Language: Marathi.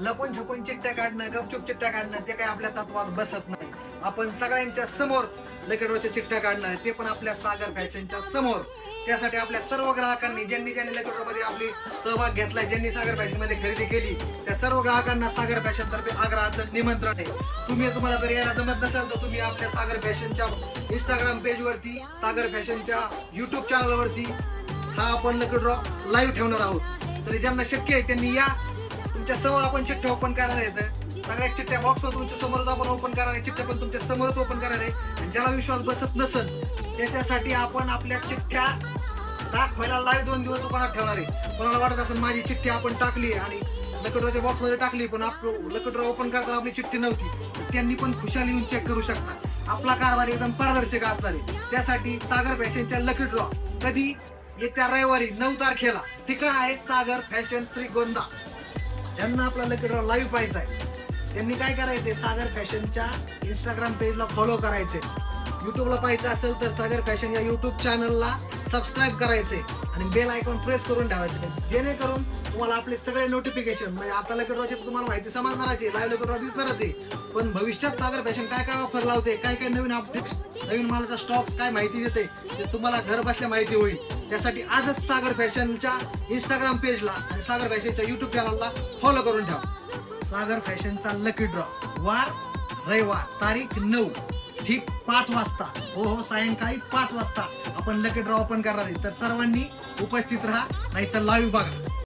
लपून छपून चिठ्ठ्या काढणं गपचूप चिठ्ठ्या काढणं ते काही आपल्या तत्वात बसत नाही. आपण सगळ्यांच्या समोर लकेडोच्या चिठ्ठ्या काढणार ते पण आपल्या सागर फॅशनच्या समोर. त्यासाठी आपल्या सर्व ग्राहकांनी ज्यांनी ज्यांनी लकेडो मध्ये आपली सहभाग घेतला ज्यांनी सागर फॅशनमध्ये खरेदी केली त्या सर्व ग्राहकांना सागर फॅशन तर्फे आग्रहाचं निमंत्रण आहे. तुम्ही तुम्हाला जर यायला जमत नसेल तर तुम्ही आपल्या सागर फॅशनच्या इंस्टाग्राम पेज वरती सागर फॅशनच्या युट्यूब चॅनल वरती हा आपण लकेड्रॉ लाईव्ह ठेवणार आहोत. तरी ज्यांना शक्य आहे त्यांनी या तुमच्यासमोर आपण चिठ्ठ्या ओपन करणार आहेत. सगळ्या चिठ्ठ्या बॉक्स पण तुमच्या समोरच आपण ओपन करणार आहे. चिठ्ठ्या पण तुमच्या समोरच ओपन करणार आहे. आणि ज्याला विश्वास बसत नसेल त्याच्यासाठी आपण आपल्या चिठ्ठ्या दाखवायला लाईव्ह दोन दिवस दुकानात ठेवणार आहे. कोणाला वाटत असेल माझी चिठ्ठी आपण टाकली आणि लकडराच्या बॉक्समध्ये टाकली पण आपलं लकडरा ओपन करताना आपली चिठ्ठी नव्हती त्यांनी पण खुशाली येऊन चेक करू शकता. आपला कारभार एकदम पारदर्शक असणार आहे. त्यासाठी सागर फॅशनच्या लकी ड्रॉ कधी? येत्या रविवारी नऊ तारखेला. ठिकाण आहे सागर फॅशन श्रीगोंदा. ज्यांना आपला लकी लाईव्ह पाहायचा आहे त्यांनी काय करायचंय? सागर फॅशनच्या इंस्टाग्राम पेजला फॉलो करायचे युट्यूबला पाहायचं असेल तर सागर फॅशन या युट्यूब चॅनलला सबस्क्राईब करायचे आणि बेल आयकॉन प्रेस करून ठेवायचे. जेणेकरून तुम्हाला आपले सगळे नोटिफिकेशन म्हणजे आता लगेच तुम्हाला माहिती समजणारच आहे लाईव्ह लगेच दिसणारच आहे. पण भविष्यात सागर फॅशन काय काय ऑफर लावते काय काय नवीन अपडेट्स नवीन मालाचा स्टॉक्स काय माहिती देते ते तुम्हाला घर बसल्या माहिती होईल. त्यासाठी आजच सागर फॅशनच्या इंस्टाग्राम पेजला आणि सागर फॅशनच्या युट्यूब चॅनलला फॉलो करून ठेवा. सागर फॅशनचा लकी ड्रॉ वार रविवार तारीख नऊ. ठीक पाच वाजता. हो हो सायंकाळी पाच वाजता. आपण लकी ड्रॉ ओपन करणार आहे. तर सर्वांनी उपस्थित राहा नाहीतर लाईव्ह बघा.